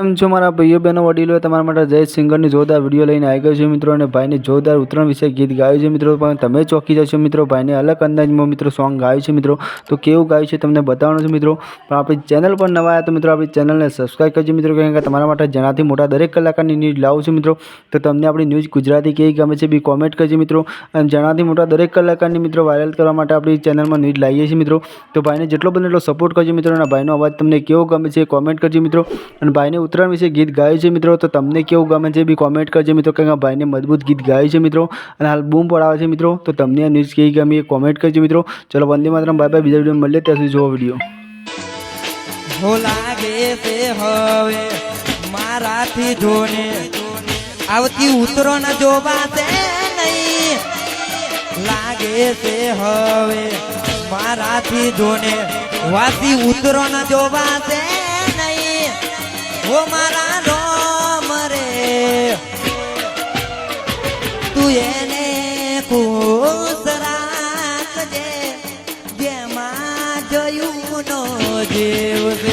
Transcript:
એમ છો મારા ભાઈઓ બહેનો, વડીલો, તમારા માટે જય સિંગરની જોરદાર વીડિયો લઈને આવી ગયો છે મિત્રો અને ભાઈને જોરદાર ઉત્તરાયણ વિશે ગીત ગાયું છે મિત્રો. પણ તમે ચોકી જશો મિત્રો, ભાઈને અલગ અંદાજમાં મિત્રો સોંગ ગાયું છે મિત્રો. તો કેવું ગાયું છે તમને બતાવવાનું છે મિત્રો. પણ આપણી ચેનલ પર નવા આવ્યા તો મિત્રો આપણી ચેનલને સબસ્ક્રાઈબ કરજો મિત્રો, કારણ કે તમારા માટે જેનાથી મોટા દરેક કલાકારની ન્યૂઝ લાવું છું મિત્રો. તો તમને આપણી ન્યૂઝ ગુજરાતી કેવી ગમે છે બી કોમેન્ટ કરજો મિત્રો. અને જેનાથી મોટા દરેક કલાકારની મિત્રો વાયરલ કરવા માટે આપણી ચેનલમાં ન્યૂઝ લાવીએ છીએ મિત્રો. તો ભાઈને જેટલો બને એટલો સપોર્ટ કરજો મિત્રો. અને ભાઈનો અવાજ તમને કેવો ગમે છે કોમેન્ટ કરજો મિત્રો. અને ભાઈને ઉત્તરાયણ વિશે ગીત ગાયું છે મિત્રો, તો તમને કેવું ગમે છે બી કોમેન્ટ કરજો મિત્રો, કારણ કે ભાઈને મજબૂત ગીત ગાયું છે મિત્રો. અને હાલ બૂમ પડાવે છે મિત્રો, તો તમને આ ન્યૂઝ કેવી ગમી એ કોમેન્ટ કરજો મિત્રો. ચલો, વંદે માતરમ બાય બાય બીજા વીડિયો મળીએ, ત્યાં સુધી જુઓ વીડિયો હો લાગે છે હવે મારાથી જોને આવતી ઉતરો ન જોવા છે નહીં. લાગે છે હવે મારાથી જોને વાતી ઉતરો ન જોવા છે નહીં મારા રોમ રે. તું એને ખુશ રાખજે જેમાં જોયું નો જીવ.